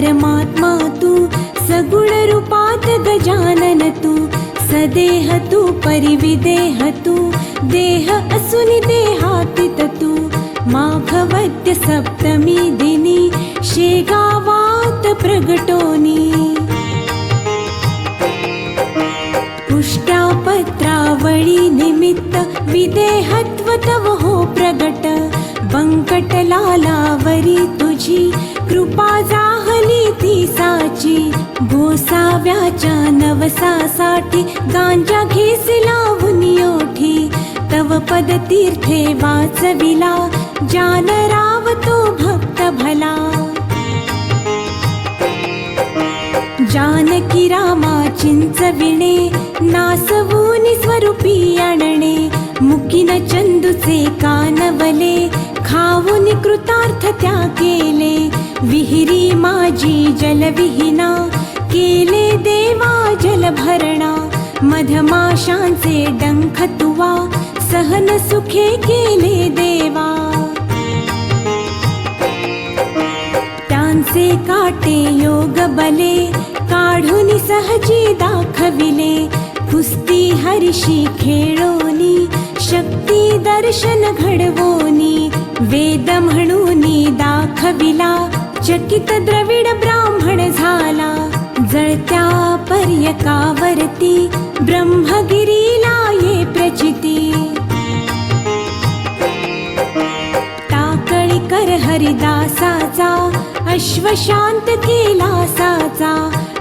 परमात्मा तू सगुण रूपात गजानन तू सदेह तू परिविदेह तू देह असुनि देहातीत तू माघवद्य सप्तमी दिनी शेगावात प्रगटोनी. पुष्ट्यापत्रावळी निमित्त विदेहत्व तव हो प्रगट बंकटलालावरी तुझी कृपा झाली ती साची गोसाव्याच्या नवसासाठी गांजा घेसी लावून ओठी तव पद तीर्थे वाचविला जानराव तो भक्त भला. जानकी रामा चिंचविणे नासवून स्वरूपी आणणे मुकिन चंदूचे कानवले खाऊन कृतार्थ त्या केले. विहिरी माझी जलविहीना केले देवा जलभरणा. मधमाशांचे डंख तुवा सहन सुखे केले देवा. त्यांचे काटे योग बले काढून सहजी दाखविले. कुस्ती हरिशी खेळोनी शक्ती दर्शन घडवोनी वेद म्हणून दाखविला चकित द्रविड ब्राह्मण झाला. जळत्या पर्यकावरती ब्रह्मगिरीला ये प्रचिती. टाकळीकर हरिदासाचा अश्वशांत केला साचा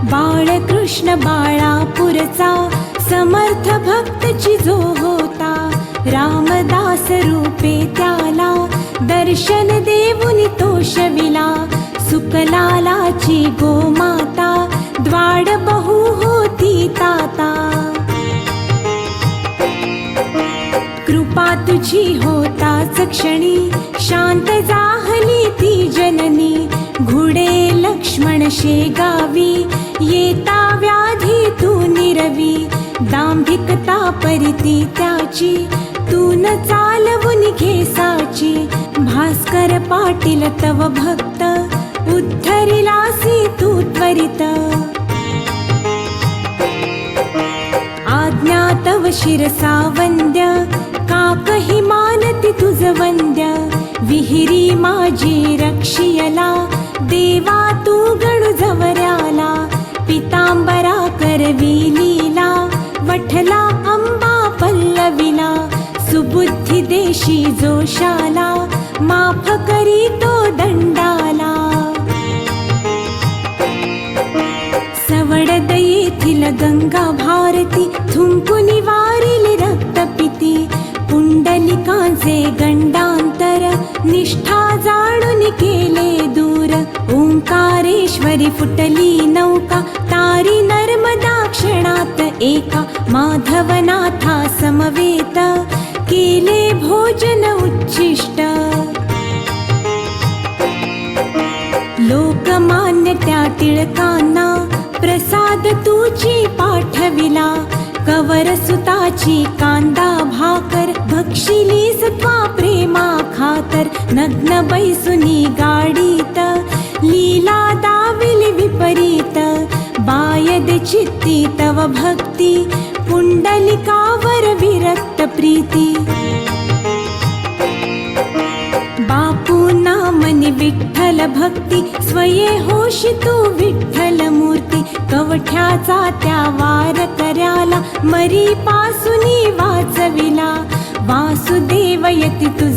बाळकृष्ण बाळापुरचा समर्थ भक्त चिजो होता. रामदास रूपे त्याला दर्शन देऊन तोषविला सुकलालाची गोमाता द्वाड बहु होती ताता. कृपा तुझी होताच क्षणी शांत जाहली ती जननी. घुडे लक्ष्मण शेगावी येता व्याधी तू निरवी. दांभिकता परिती त्याची तून चालवून घे घेसाची भास्कर पाटील तव भक्त उद्धरिलासी तू त्वरित. आज्ञा तव शिरसा वंद्य काकहि मानती तुझ वंद्य विहिरी माझी रक्षियला देवा बुद्धी देशी जोशाला माफ करी तो दंडाला. सवडद येथील गंगा भारती थुंकुनी वारिली रक्तपिती. पुंडलिकांचे गंडांतर निष्ठा जाणून केले दूर. ओंकारेश्वरी फुटली नौका तारी नर्मदा क्षणात एका. माधवनाथा समवेत केले भोजन उच्छिष्ट. लोकमान्य त्या टिळकांना प्रसाद तुची पाठविला. कवर सुताची कांदा भाकर भक्षिली सत्वा प्रेमा खातर. नग्न बैसुनी गाडीत लीला दाविली विपरीत. बायद चित्ती तव भक्ती पुंडलिकावर विरक्त. प्रीती. बापू नामनी विठ्ठल भक्ती स्वये होशी तू विठ्ठल मूर्ती. कवठ्याचा त्या वार कर्याला मरी पासुनी वाचविला. वासुदेव यती तुझ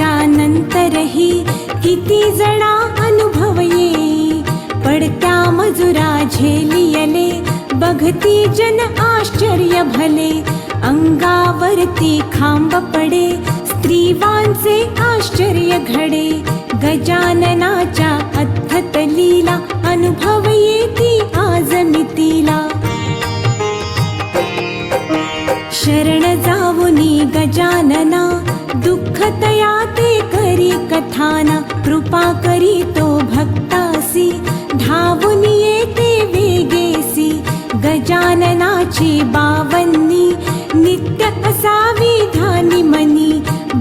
नंतरही किती जणा अनुभवये. पडत्या मजुरा झेलियले बघती जन आश्चर्य भले. अंगावरती खांब पडे स्त्रीवांचे आश्चर्य घडे. गजाननाच्या अथत लीला अनुभव येती आज मितीला शरण जाऊनी गजानना कथाना कृपा करीतो भक्तासी धावून येते वेगेसी गजाननाची बावन्नी नित्य असावी धानी मनी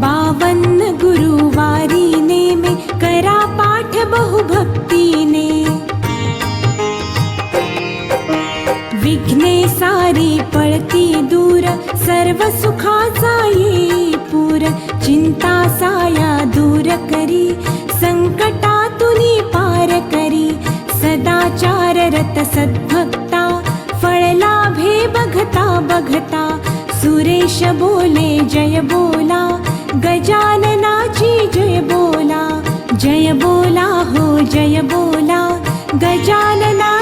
बावन्न गुरुवारी नेमे करा पाठ बहुभक्तीने. विघ्ने सारी पळती दूर सर्व सुखाचा ये पूर चिंता साया दूर करी संकटातुनी पार करी. सदाचार रत सद्भक्ता फळ लाभे बघता बघता. सुरेश बोले जय बोला. गजाननाची जय बोला. जय बोला हो जय बोला. गजानना